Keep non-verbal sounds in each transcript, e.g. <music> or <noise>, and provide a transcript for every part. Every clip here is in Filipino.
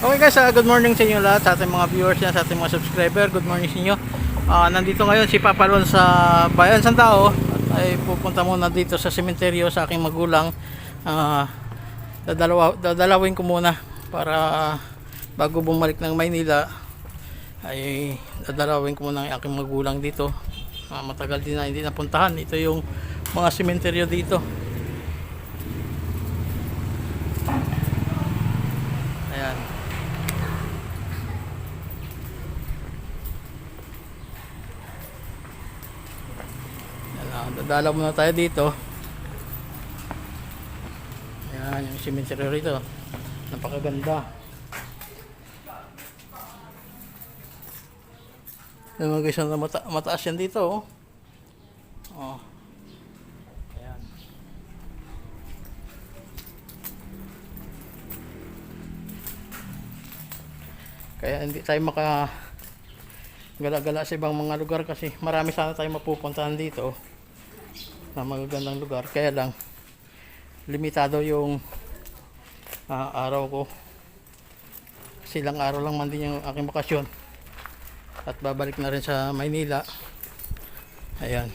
Okay guys, ah, good morning sa inyo lahat, sa ating mga viewers yan, sa ating mga subscriber. Good morning sa inyo. Ah, nandito ngayon si Papa Ron sa Bayan San Tao. Ay pupunta muna dito sa sementeryo sa aking magulang. Ah, dadalawa, dadalawin ko muna para bago bumalik ng Maynila ay dadalawin ko muna ang aking magulang dito. Ah, matagal din na hindi napuntahan. Ito yung mga sementeryo dito. Ayan. Yan na, dadalaw muna tayo dito. Ayan, yung cemetery rito. Napakaganda. Yung mga guys, mata mataas yan dito. Oh. oh. Ayan. Kaya hindi tayo maka gala-gala sa ibang mga lugar kasi marami sana tayo mapupuntahan dito na magagandang lugar. Kaya lang limitado yung ah, araw ko. Silang araw lang man din yung aking bakasyon. At babalik na rin sa Maynila. Ayan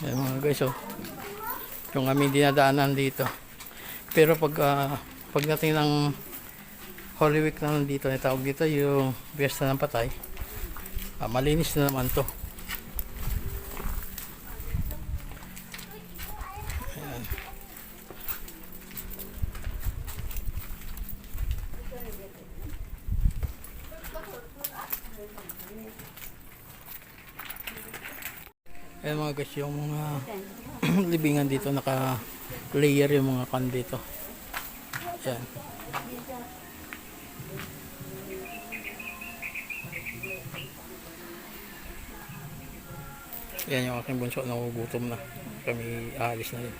Ayan mga guys oh. Yung aming dinadaanan dito. Pero pag ah, pagdating ng Holy Week na dito, na tawag dito yung Fiesta ng Patay. ah, malinis na naman to. Ayan. Ayan mga guys, yung mga <clears throat> libingan dito naka layer yung mga kan dito. Ayan. Ayan yung aking bunso, nagugutom na. Kami aalis na rin.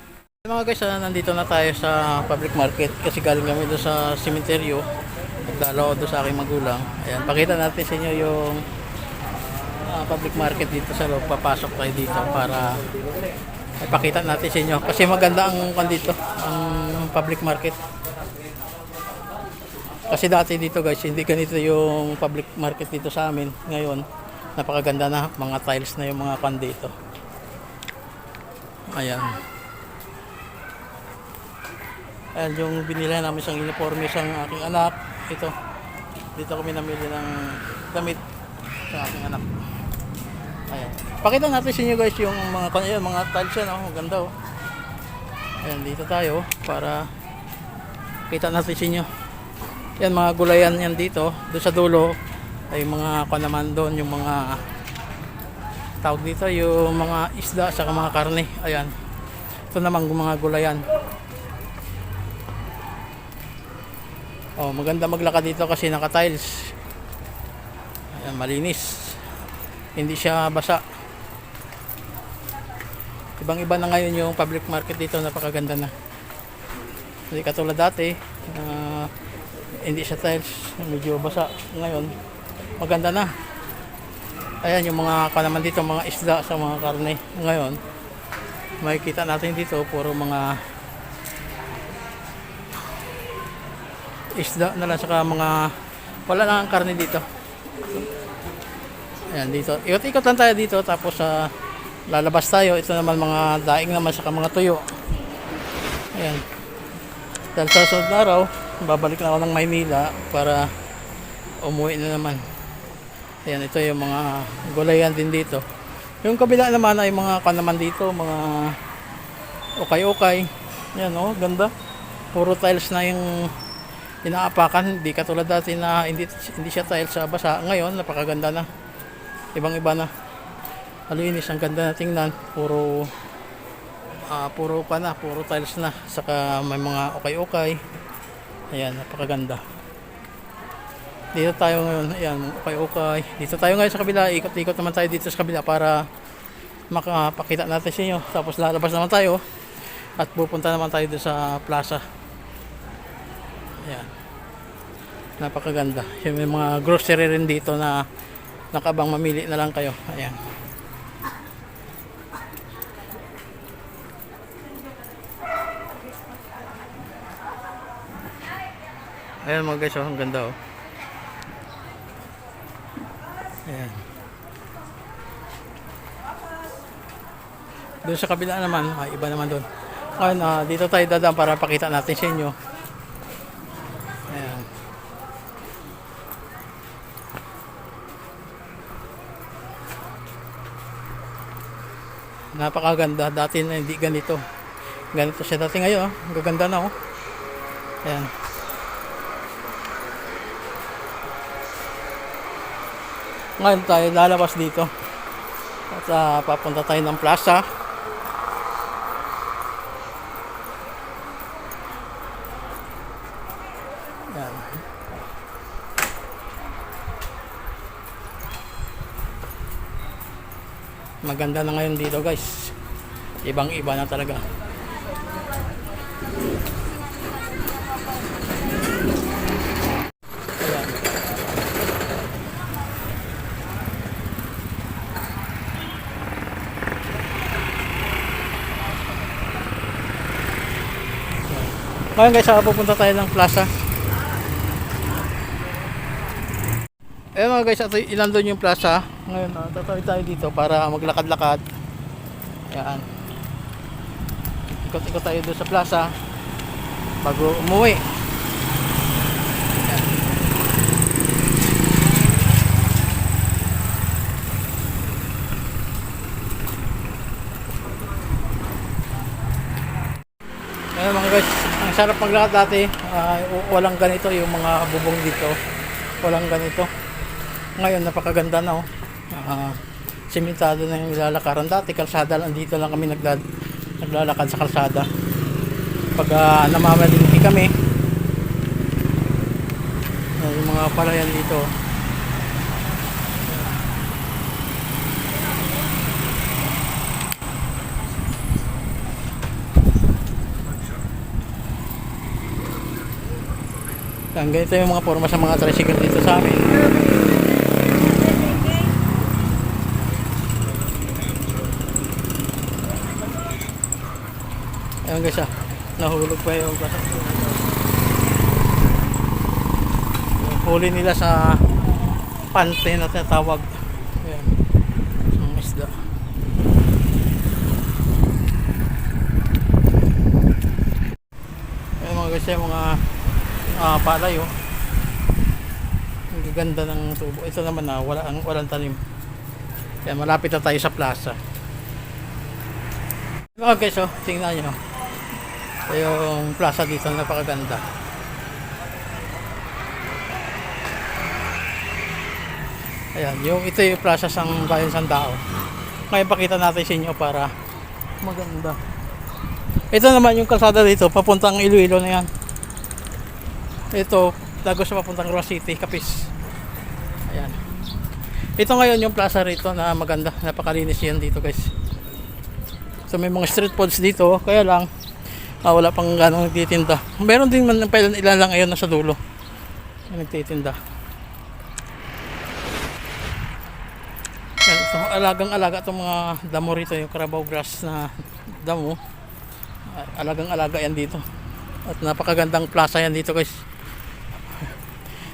Ayan mga guys, ah, nandito na tayo sa public market kasi galing kami doon sa sementeryo. Nagdalaw doon sa aking magulang. Ayan, pakita natin sa inyo yung ah, public market dito sa loob. Papasok tayo dito para ipakita natin sa inyo. Kasi maganda ang kan dito, ang public market. Kasi dati dito guys, hindi ganito yung public market dito sa amin. Ngayon, napakaganda na. Mga tiles na yung mga kan dito. Ayan. Ayan yung binili namin isang uniforme sa aking anak. Ito. Dito kami namili ng damit sa aking anak. Ayan. Pakita natin sa inyo guys yung mga ayan, mga tiles yan, oh. Maganda oh. Ayan, dito tayo para kita natin sa inyo. Yan mga gulayan yan dito. Doon sa dulo ay mga kwa naman doon yung mga tawag dito yung mga isda sa mga karne. Ayan. Ito naman yung mga gulayan. Oh, maganda maglakad dito kasi naka-tiles. Ayan, malinis. Hindi siya basa. Ibang-iba na ngayon yung public market dito, napakaganda na. Hindi katulad dati, na hindi siya tiles, medyo basa. Ngayon, maganda na. Ayan yung mga kanaman dito, mga isda sa mga karne. Ngayon, makikita natin dito, puro mga isda na lang saka mga wala na ang karne dito. Ayan dito. Ikot-ikot lang tayo dito tapos sa lalabas tayo. Ito naman mga daing naman saka mga tuyo. Ayan. Dahil sa sunod na araw, babalik na ako ng Maynila para umuwi na naman. Ayan, ito yung mga gulayan din dito. Yung kabila naman ay mga kanaman dito, mga ukay-ukay. Yan oh, ganda. Puro tiles na yung inaapakan. Hindi katulad dati na hindi, hindi siya tiles sa basa. Ngayon, napakaganda na. Ibang iba na. Malinis, ang ganda na tingnan. Puro ah puro pa na, puro tiles na. Saka may mga okay-okay. Ayan, napakaganda. Dito tayo ngayon, ayan, okay-okay. Dito tayo ngayon sa kabila, ikot-ikot naman tayo dito sa kabila para makapakita natin sa inyo. Tapos lalabas naman tayo at pupunta naman tayo sa plaza. Ayan. Napakaganda. Yung may mga grocery rin dito na nakabang mamili na lang kayo. Ayan. Ayan mga guys, oh, ang ganda oh. Ayan. Doon sa kabila naman, ah, iba naman doon. Ngayon, ah, dito tayo dadaan para pakita natin sa inyo. Ayan. Napakaganda. Dati na hindi ganito. Ganito siya dati ngayon. Oh. Gaganda na oh. Ayan. Ngayon tayo lalabas dito. At ah, papunta tayo ng plaza. Yan. Maganda na ngayon dito guys. Ibang iba na talaga. Ngayon guys, pupunta tayo ng plaza. Eh mga guys, ito ilan doon yung plaza. Ngayon, uh, tatawid tayo dito para maglakad-lakad. Yan. Ikot-ikot tayo doon sa plaza bago umuwi. Yan. Ayun mga guys, ang sarap maglakad dati. Ah, walang ganito yung mga bubong dito. Walang ganito. Ngayon napakaganda na oh. Ah, simentado na yung lalakaran dati. Kalsada lang dito lang kami nagla naglalakad sa kalsada. Pag uh, namamalingki kami, ah, yung mga palayan dito. Ang ganito yung mga forma sa mga tricycle dito sa amin. Ayun guys ah, nahulog pa yung Yung huli nila sa pante na tinatawag. Ayan. Ang isda. Ayun mga guys, mga ah, palay oh. Ang gaganda ng tubo. Ito naman na wala ang walang tanim. Kaya malapit na tayo sa plaza. Guys oh, tingnan niyo. Ito yung plaza dito napakaganda. Ayan, yung ito yung plaza sang Bayan Sandao. Ngayon pakita natin sa inyo para maganda. Ito naman yung kalsada dito, papuntang Iloilo na yan. Ito, Lagos sa papuntang Roa City, Kapis. Ayan. Ito ngayon yung plaza rito na maganda. Napakalinis yan dito guys. So may mga street foods dito. Kaya lang, ah, wala pang ganong nagtitinda. Meron din man ilan, ilan lang ngayon nasa dulo. Yung nagtitinda. So, alagang alaga itong mga damo rito. Yung Carabao grass na damo. Alagang alaga yan dito. At napakagandang plaza yan dito guys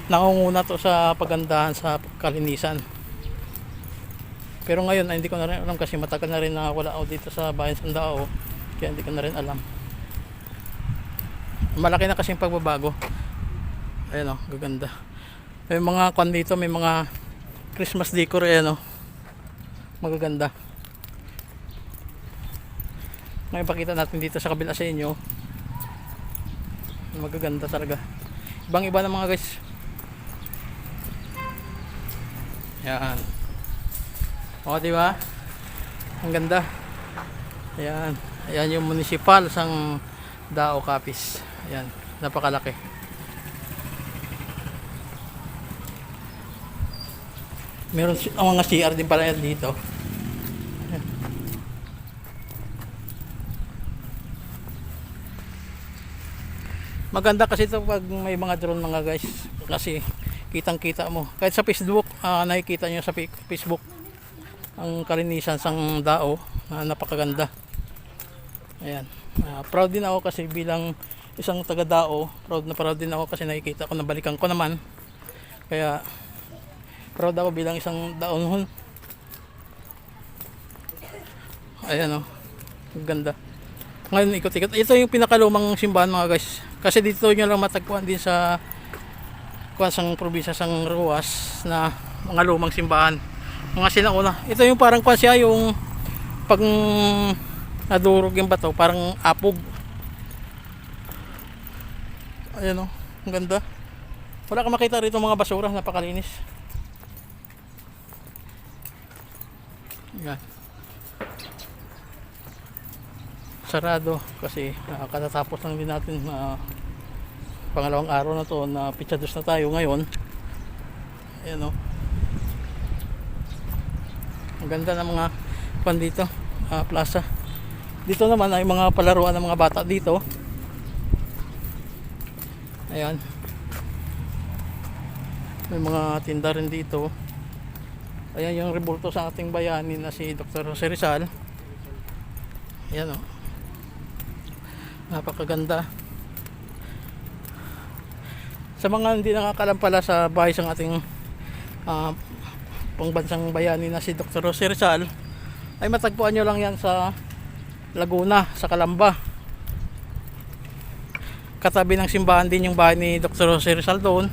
nangunguna to sa pagandahan sa kalinisan. Pero ngayon ay hindi ko na rin alam kasi matagal na rin na wala ako dito sa bayan Sandao. Kaya hindi ko na rin alam. Malaki na kasi yung pagbabago. Ayan o, gaganda. May mga kwan dito, may mga Christmas decor ayan o. Magaganda. Ngayon pakita natin dito sa kabila sa inyo. Magaganda talaga. Ibang iba na mga guys. Yan. O, di ba? Ang ganda. Ayan. Ayan yung municipal sang Dao Capiz. Ayan. Napakalaki. Meron ang mga CR din pala yan dito. Maganda kasi ito pag may mga drone mga guys. Kasi kitang kita mo. Kahit sa Facebook, ah, nakikita nyo sa Facebook ang kalinisan sang dao na napakaganda. Ayan. Ah, proud din ako kasi bilang isang taga dao, proud na proud din ako kasi nakikita ko na balikan ko naman. Kaya proud ako bilang isang dao noon. Ayan o. Ang ganda. Ngayon ikot-ikot. Ito yung pinakalumang simbahan mga guys. Kasi dito nyo lang matagpuan din sa kuwan sang probinsya sang Ruas na mga lumang simbahan. Mga sinauna. Ito yung parang kuwan siya yung pag nadurog yung bato, parang apog. Ayan o. Ang ganda. Wala ka makita rito mga basura. Napakalinis. Yan sarado kasi uh, katatapos lang din natin uh, pangalawang araw na to na pitsados na tayo ngayon ayan o ang ganda ng mga pan dito ah, plaza dito naman ay mga palaruan ng mga bata dito ayan may mga tinda rin dito ayan yung rebulto sa ating bayani na si Dr. Jose Rizal ayan o napakaganda sa mga hindi nakakalam pala sa bahay ng ating uh, pangbansang bayani na si Dr. Jose Rizal ay matagpuan nyo lang yan sa Laguna, sa Kalamba katabi ng simbahan din yung bahay ni Dr. Jose Rizal doon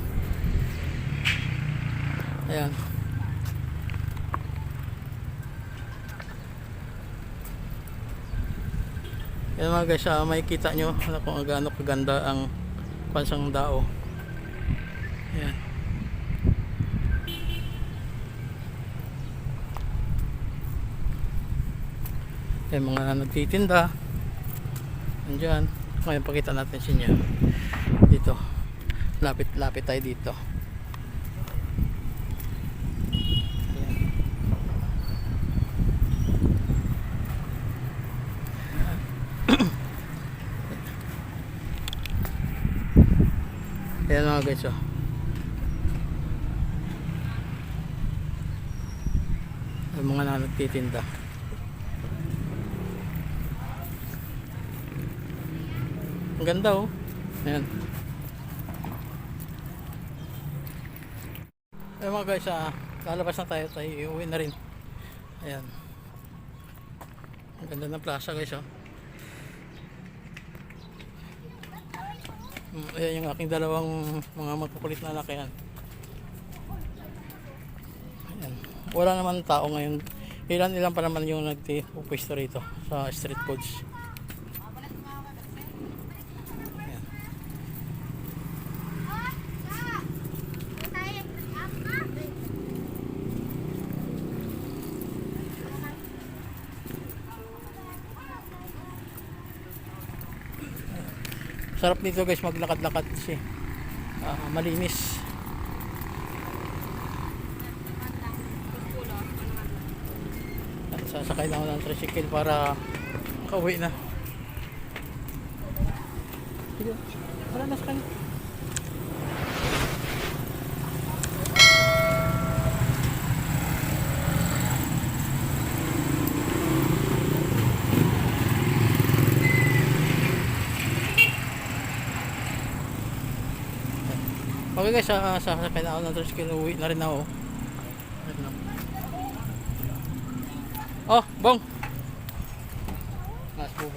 ayan Yan mga guys, ah, makikita nyo ano, kung gaano kaganda ang pansang dao. Yan. Yan mga nagtitinda. Andyan. Ngayon pakita natin sa inyo. Dito. Lapit-lapit tayo dito. <clears throat> Ayan mga guys oh. Ang mga na nagtitinda. Ang ganda oh. Ayan. Ayan mga guys, ah, lalabas na tayo tayo iuwi na rin. Ayan. Ang ganda ng plaza guys oh. Mm, Ayan yung aking dalawang mga magkukulit na anak yan. Ayan. Wala naman tao ngayon. Ilan ilan pa naman yung nagpupwesto rito sa street foods. Sarap nito guys maglakad-lakad kasi ah, malinis. At sasakay na ako ng tricycle para makauwi na. Wala na sa kanya. Okay guys, sa sasakay na ako ng tricycle, uwi na rin ako. Oh, bong. Di kayo